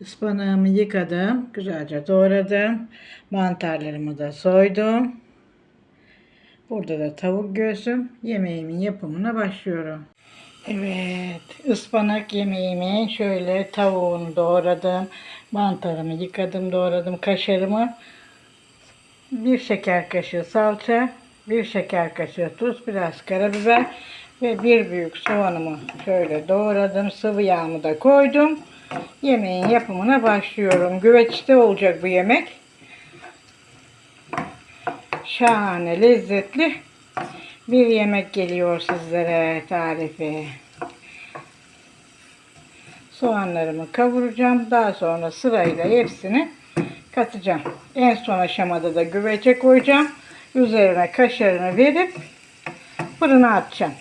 Ispanağımı yıkadım. Güzelce doğradım. Mantarlarımı da soydum. Burada da tavuk göğsüm. Yemeğimin yapımına başlıyorum. Evet, ıspanak yemeğimi şöyle tavuğunu doğradım. Mantarımı yıkadım, doğradım. Kaşarımı bir şeker kaşığı salça, bir şeker kaşığı tuz, biraz karabiber ve bir büyük soğanımı şöyle doğradım. Sıvı yağımı da koydum. Yemeğin yapımına başlıyorum. Güveçte olacak bu yemek. Şahane, lezzetli bir yemek geliyor sizlere tarifi. Soğanlarımı kavuracağım. Daha sonra sırayla hepsini katacağım. En son aşamada da güvece koyacağım. Üzerine kaşarını verip fırına atacağım.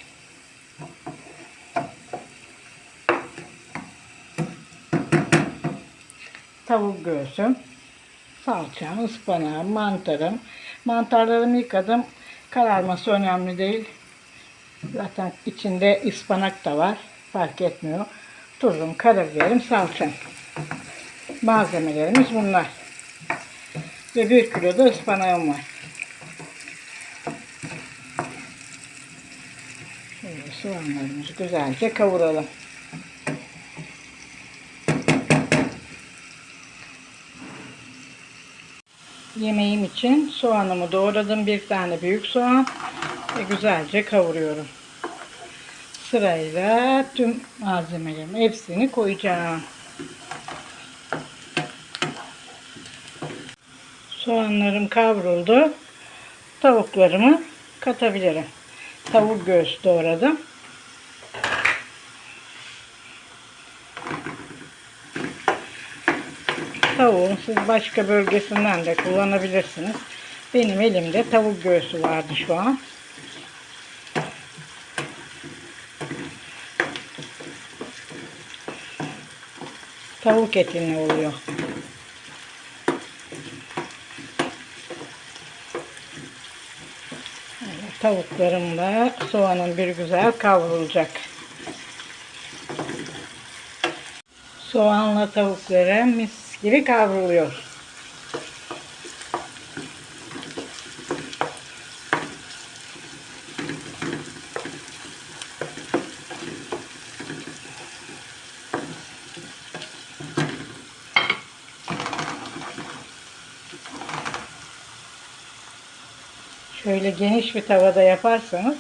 Tavuk göğsüm, salçam, ıspanağım, mantarım. Mantarlarımı yıkadım. Kararması önemli değil. Zaten içinde ıspanak da var. Fark etmiyor. Tuzum, karabiberim, salçam. Malzemelerimiz bunlar. Ve bir kilo da ıspanağım var. Şöyle soğanlarımızı güzelce kavuralım. Yemeğim için soğanımı doğradım. Bir tane büyük soğan ve güzelce kavuruyorum. Sırayla tüm malzemelerimi hepsini koyacağım. Soğanlarım kavruldu. Tavuklarımı katabilirim. Tavuk göğüs doğradım. Tavuğun siz başka bölgesinden de kullanabilirsiniz. Benim elimde tavuk göğsü vardı şu an. Tavuk etinle oluyor. Evet, Tavuklarımla soğanın bir güzel kavrulacak. Soğanla tavukları mis gibi kavruluyor. Şöyle geniş bir tavada yaparsanız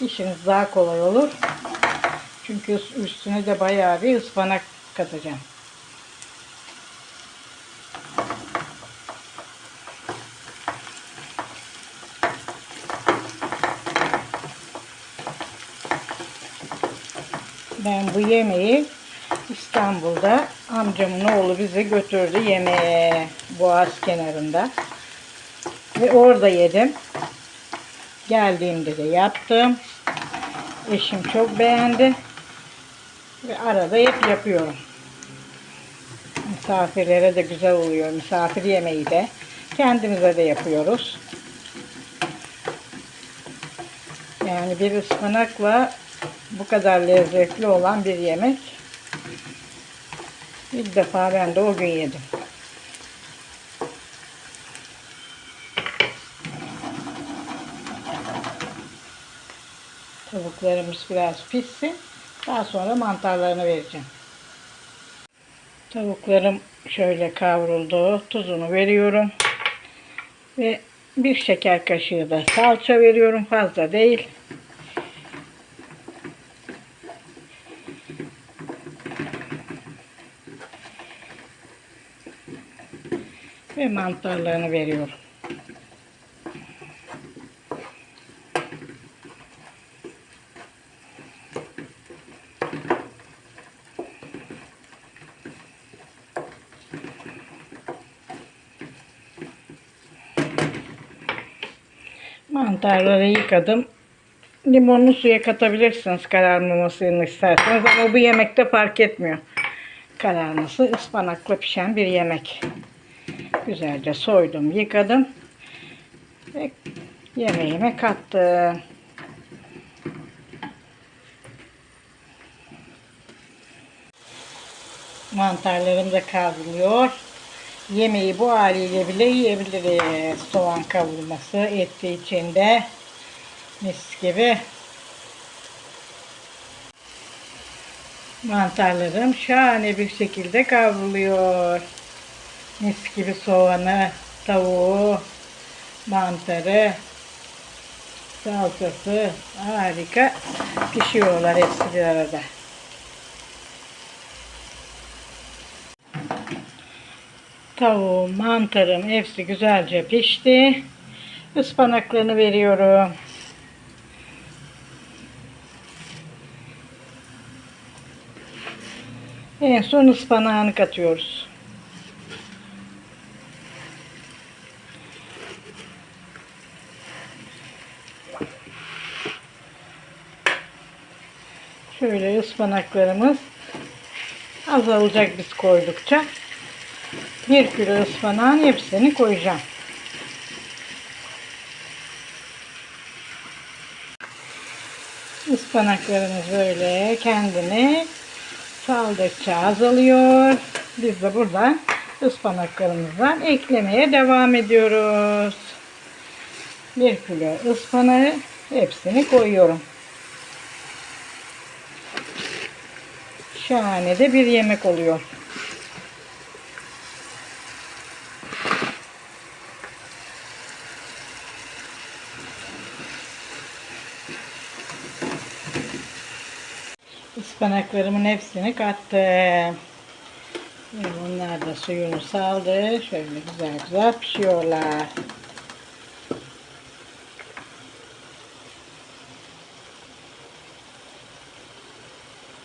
işiniz daha kolay olur. Çünkü üstüne de bayağı bir ıspanak katacağım. Ben bu yemeği İstanbul'da amcamın oğlu bize götürdü yemeğe Boğaz kenarında. Ve orada yedim. Geldiğimde de yaptım. Eşim çok beğendi. Ve arada hep yapıyorum. Misafirlere de güzel oluyor. Misafir yemeği de. Kendimize de yapıyoruz. Yani bir ıspanakla bu kadar lezzetli olan bir yemek. İlk defa ben de o gün yedim. Tavuklarımız biraz pişsin. Daha sonra mantarlarını vereceğim. Tavuklarım şöyle kavruldu. Tuzunu veriyorum. Ve bir şeker kaşığı da salça veriyorum. Fazla değil. Ve mantarlarını veriyorum. Mantarları yıkadım. Limonlu suya katabilirsiniz kararmamasını isterseniz ama bu yemekte fark etmiyor. Kararması ıspanakla pişen bir yemek. Güzelce soydum, yıkadım. Ve yemeğime kattım. Mantarlarım da kavruluyor. Yemeği bu haliyle bile yiyebiliriz. Soğan kavurması eti içinde. Mis gibi. Mantarlarım şahane bir şekilde kavruluyor. Mis gibi soğanı, tavuğu, mantarı, salçası harika pişiyorlar hepsi bir arada. Tavuğum, mantarım hepsi güzelce pişti. Ispanaklarını veriyorum. En son ıspanağını katıyoruz. Şöyle ıspanaklarımız azalacak biz koydukça. Bir kilo ıspanağın hepsini koyacağım. Ispanaklarımız böyle kendini saldıkça azalıyor. Biz de burada ıspanaklarımızdan eklemeye devam ediyoruz. Bir kilo ıspanağı hepsini koyuyorum. Şahane de bir yemek oluyor. Ispanaklarımın hepsini kattım. Bunlar da suyunu saldı. Şöyle güzel güzel pişiyorlar.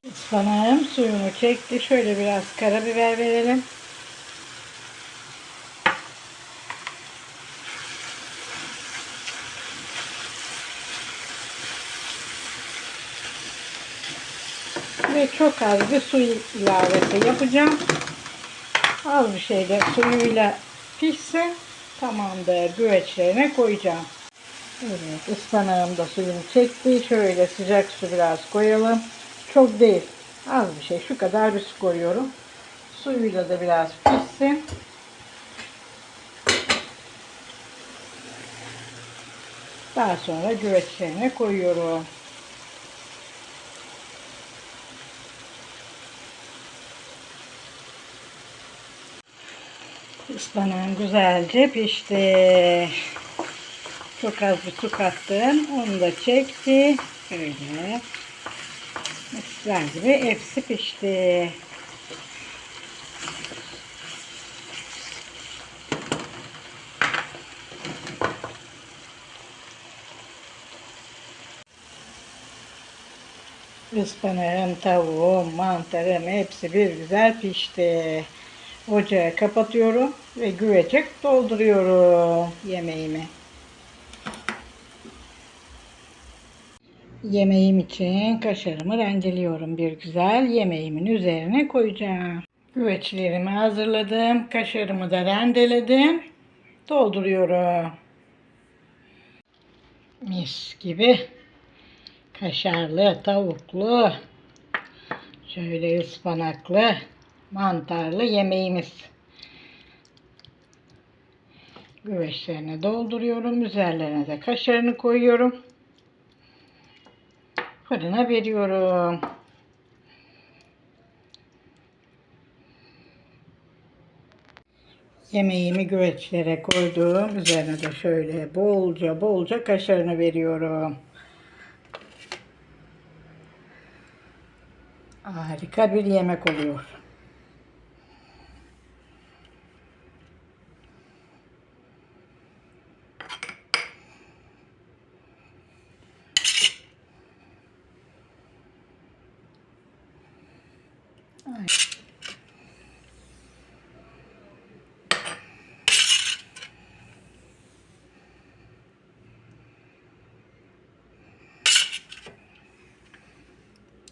Ispanağım suyunu çekti. Şöyle biraz karabiber verelim. Ve çok az bir su ilavesi yapacağım. Az bir şeyle suyuyla pişsin. Tamamdır. Güveçlerine koyacağım. Evet ıspanağım da suyunu çekti. Şöyle sıcak su biraz koyalım. Çok değil. Az bir şey. Şu kadar bir su koyuyorum. Suyuyla da biraz pişsin. Daha sonra güveçlerine koyuyorum. Ispanağım güzelce pişti. Çok az bir su kattım. Onu da çekti. Şöyle. Güzel gibi hepsi pişti. Ispanağım, tavuğum, mantarım hepsi bir güzel pişti. Ocağı kapatıyorum ve güvece dolduruyorum yemeğimi. Yemeğim için kaşarımı rendeliyorum bir güzel. Yemeğimin üzerine koyacağım. Güveçlerimi hazırladım. Kaşarımı da rendeledim. Dolduruyorum. Mis gibi kaşarlı, tavuklu, şöyle ıspanaklı, mantarlı yemeğimiz. Güveçlerine dolduruyorum. Üzerlerine de kaşarını koyuyorum. Fırına veriyorum. Yemeğimi güveçlere koydum. Üzerine de şöyle bolca bolca kaşarını veriyorum. Harika bir yemek oluyor.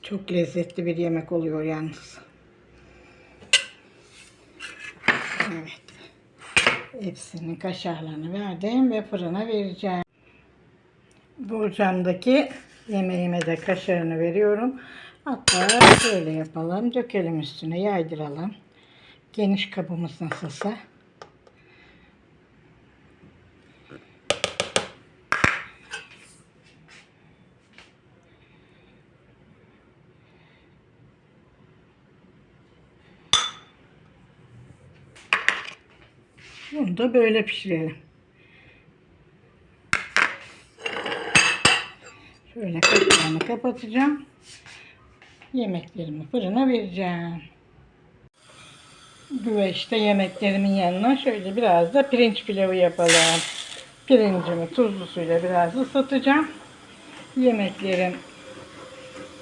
Çok lezzetli bir yemek oluyor yalnız. Evet. Hepsinin kaşarlarını verdim ve fırına vereceğim. Borcamdaki yemeğime de kaşarını veriyorum. Hatta şöyle yapalım. Dökelim üstüne yaydıralım. Geniş kabımız nasılsa. Bunu da böyle pişirelim. Şöyle kapağını kapatacağım. Yemeklerimi fırına vereceğim. Güveçte yemeklerimin yanına şöyle biraz da pirinç pilavı yapalım. Pirincimi tuzlu suyla biraz ısıtacağım. Yemeklerim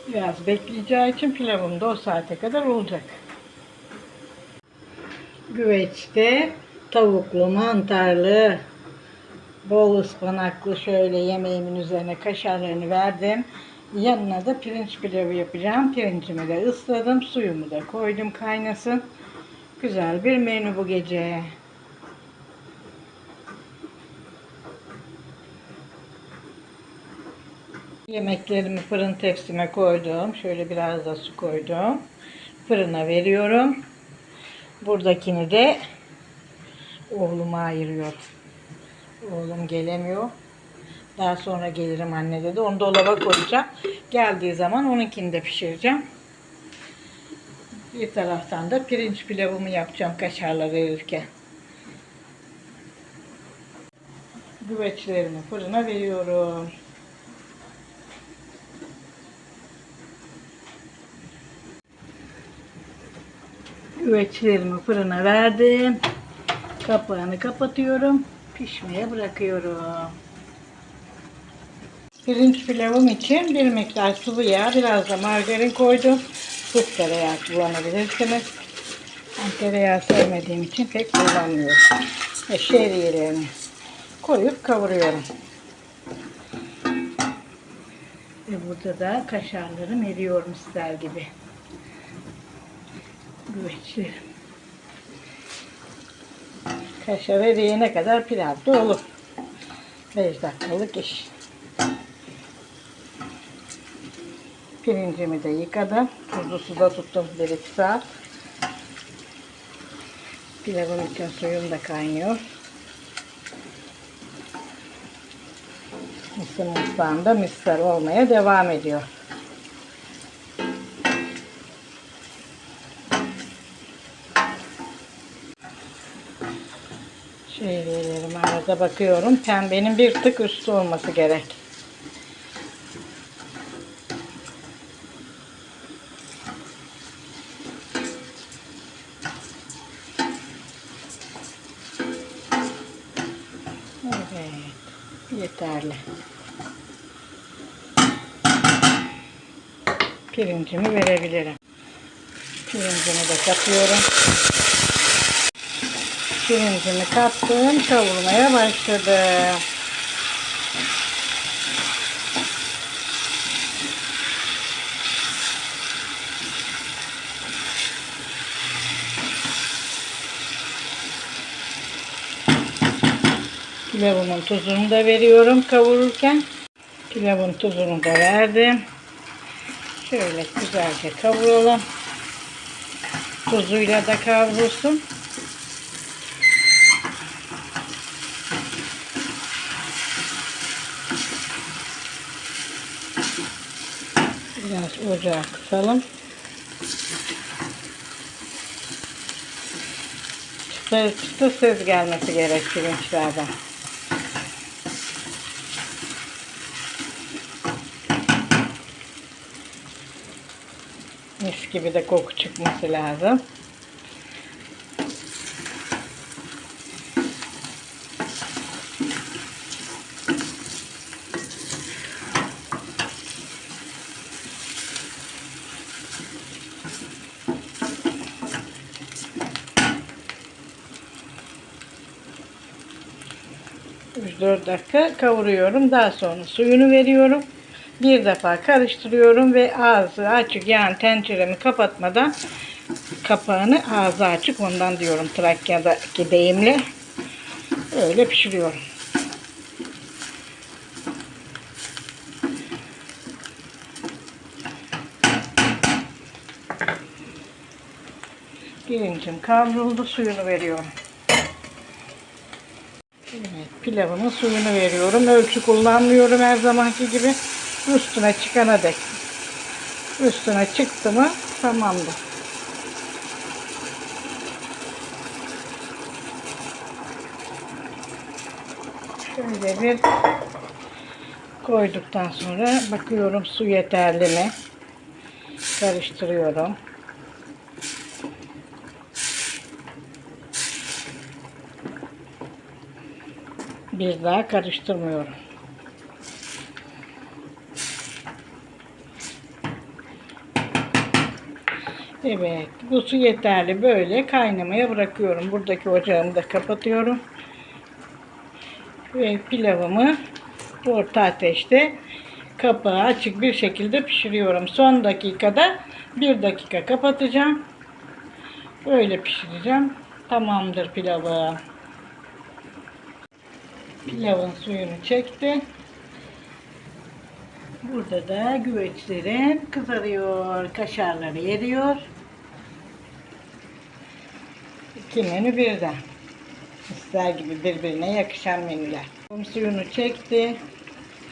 biraz bekleyeceği için pilavım da o saate kadar olacak. Güveçte tavuklu, mantarlı, bol ıspanaklı şöyle yemeğimin üzerine kaşarlarını verdim. Yanına da pirinç pilavı yapacağım. Pirincimi de ısladım. Suyumu da koydum kaynasın. Güzel bir menü bu gece. Yemeklerimi fırın tepsime koydum. Şöyle biraz da su koydum. Fırına veriyorum. Buradakini de oğluma ayırıyorum. Oğlum gelemiyor. Daha sonra gelirim anne dedi. Onu dolaba koyacağım. Geldiği zaman onunkini de pişireceğim. Bir taraftan da pirinç pilavımı yapacağım kaşarlar erirken. Güveçlerimi fırına veriyorum. Güveçlerimi fırına verdim. Kapağını kapatıyorum. Pişmeye bırakıyorum. Pirinç pilavım için bir miktar sıvı yağ, biraz da margarin koydum. Süt tereyağı kullanabilirsiniz. Ben tereyağı sevmediğim için pek kullanmıyorum. Ve şehriyelerini koyup kavuruyorum. Ve burada da kaşarlarım eriyorum ister gibi. Güveçlerim. Kaşar eriyene kadar pilav da olur. 5 dakikalık iş. Pirincimi de yıkadım. Tuzlu suda tuttum 1-2 saat. Pilavım için suyum da kaynıyor. Mısır mutfağında misler olmaya devam ediyor. Şeylerim arada bakıyorum. Pembenin bir tık üstü olması gerek. Evet. Yeterli. Pirincimi verebilirim. Pirincimi de katıyorum. Pirincimi kattım. Kavurmaya başladım. Pilavımın tuzunu da veriyorum kavururken. Pilavın tuzunu da verdim. Şöyle güzelce kavuralım. Tuzuyla da kavrulsun. Biraz ocağı kısalım. Çıtır çıtır ses gelmesi gerek pirinçlerden. Mis gibi de koku çıkması lazım. Üç dört dakika kavuruyorum. Daha sonra suyunu veriyorum bir defa karıştırıyorum ve ağzı açık yani tenceremi kapatmadan kapağını ağzı açık ondan diyorum Trakya'daki deyimle öyle pişiriyorum. Pirincim kavruldu suyunu veriyorum. Evet, pilavımın suyunu veriyorum. Ölçü kullanmıyorum her zamanki gibi. Üstüne çıkana dek. Üstüne çıktı mı tamamdır. Şöyle bir koyduktan sonra bakıyorum su yeterli mi? Karıştırıyorum. Bir daha karıştırmıyorum. Evet, bu su yeterli. Böyle kaynamaya bırakıyorum. Buradaki ocağımı da kapatıyorum. Ve pilavımı orta ateşte kapağı açık bir şekilde pişiriyorum. Son dakikada bir dakika kapatacağım. Böyle pişireceğim. Tamamdır pilavı. Pilavın suyunu çekti. Burada da güveçlerim kızarıyor. Kaşarları eriyor. İki menü birden. İster gibi birbirine yakışan menüler. Suyunu çekti.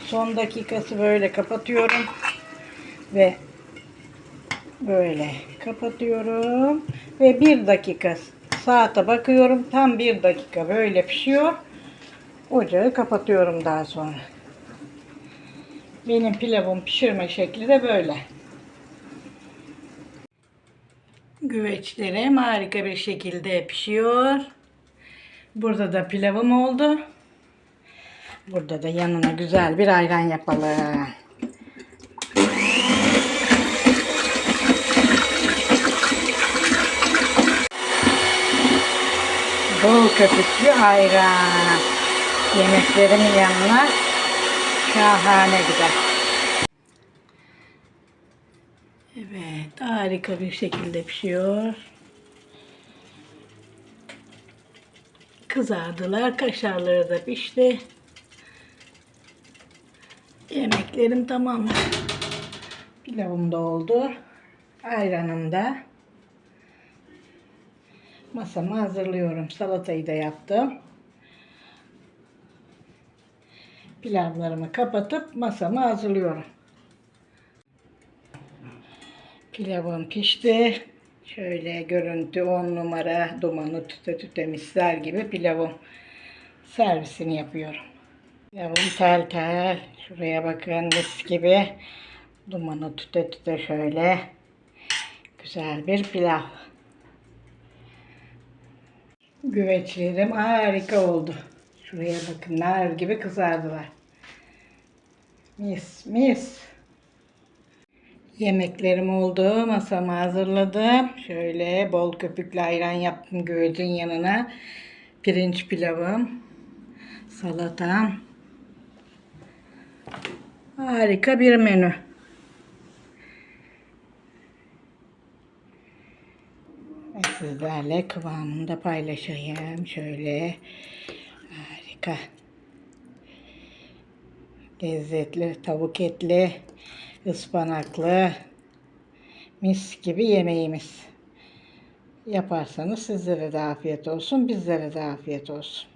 Son dakikası böyle kapatıyorum. Ve böyle kapatıyorum. Ve bir dakika saate bakıyorum. Tam bir dakika böyle pişiyor. Ocağı kapatıyorum daha sonra. Benim pilavım pişirme şekli de böyle. Güveçlerim harika bir şekilde pişiyor. Burada da pilavım oldu. Burada da yanına güzel bir ayran yapalım. Bol köpüklü ayran. Yemeklerimin yanına şahane gider. Evet, harika bir şekilde pişiyor. Kızardılar, kaşarları da pişti. Yemeklerim tamam. Pilavım da oldu. Ayranım da. Masamı hazırlıyorum. Salatayı da yaptım. Pilavlarımı kapatıp masamı hazırlıyorum. Pilavım pişti. Şöyle görüntü 10 numara dumanı tüte tüte misler gibi pilavım servisini yapıyorum. Pilavım tel tel. Şuraya bakın mis gibi. Dumanı tüte tüte şöyle. Güzel bir pilav. Güveçlerim harika oldu. Şuraya bakın nar gibi kızardılar. Mis mis. Yemeklerim oldu. Masamı hazırladım. Şöyle bol köpüklü ayran yaptım güvecin yanına. Pirinç pilavım. Salatam. Harika bir menü. Sizlerle kıvamını da paylaşayım. Şöyle harika. Lezzetli tavuk etli, ıspanaklı, mis gibi yemeğimiz. Yaparsanız sizlere de afiyet olsun, bizlere de afiyet olsun.